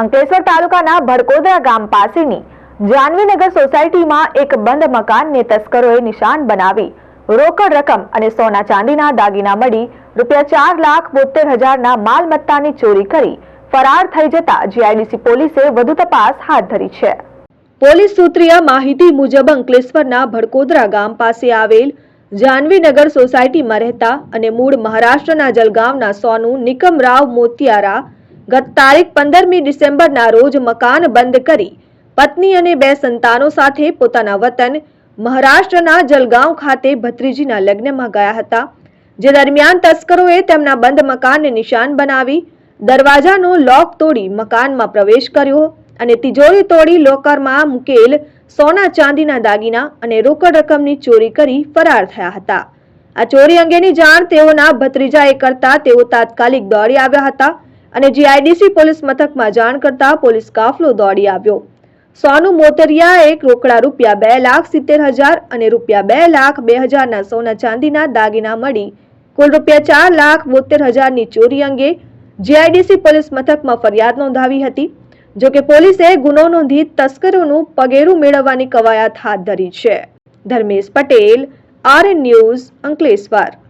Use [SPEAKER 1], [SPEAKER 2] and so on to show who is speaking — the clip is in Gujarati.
[SPEAKER 1] અંકલેશ્વર તાલુકાના ભડકોદરા ગામ પાસેની જાનવીનગર સોસાયટીમાં એક બંધ મકાનને તસ્કરોએ નિશાન બનાવી રોકડ રકમ અને સોના ચાંદીના દાગીના મળી રૂપિયા ચાર લાખ બોતેર હજારના માલ મત્તાની ચોરી કરી ફરાર થઈ જતા જીઆઈડીસી પોલીસે વધુ તપાસ હાથ ધરી છે. પોલીસ સૂત્રીય માહિતી મુજબ અંકલેશ્વરના ભડકોદરા ગામ પાસે આવેલ જાનવીનગર સોસાયટીમાં રહેતા અને મૂળ મહારાષ્ટ્રના જલગાંવના સોનું નિકમરાવ મોતિયારા ગત તારીખ પંદરમી ડિસેમ્બરના રોજ મકાન બંધ કરી પત્ની અને બે સંતાનો સાથે પોતાના વતન મહારાષ્ટ્રના જલગાંવ ખાતે ભત્રીજીના લગ્નમાં ગયા હતા. જે દરમિયાન તસ્કરોએ તેમના બંધ મકાનને નિશાન બનાવી દરવાજાનો લોક તોડી મકાનમાં પ્રવેશ કર્યો અને તિજોરી તોડી લોકરમાં મૂકેલ સોના ચાંદીના દાગીના અને રોકડ રકમની ચોરી કરી ફરાર થયા હતા. આ ચોરી અંગેની જાણ તેઓના ભત્રીજાએ કરતા તેઓ તાત્કાલિક દોડી આવ્યા હતા. અને જીઆઈડીસી પોલીસ મથકમાં જાણ કરતા પોલીસ કાફલો દોડી આવ્યો. સોનું મોતરિયા એક રોકડા રૂપિયા બે લાખ સિત્તેર હજાર અને રૂપિયા બે લાખ બે હજારના સોના ચાંદીના દાગીના મળી, કુલ રૂપિયા ચાર લાખ બોતેર હજારની ચોરી અંગે જીઆઈડીસી પોલીસ મથકમાં ફરિયાદ નોંધાવી હતી જો કે પોલીસે ગુનો નોંધી તસ્કરોનું પગેરું મેળવવાની કવાયત હાથ ધરી છે. Dharmesh Patel, RN news, Ankleshwar.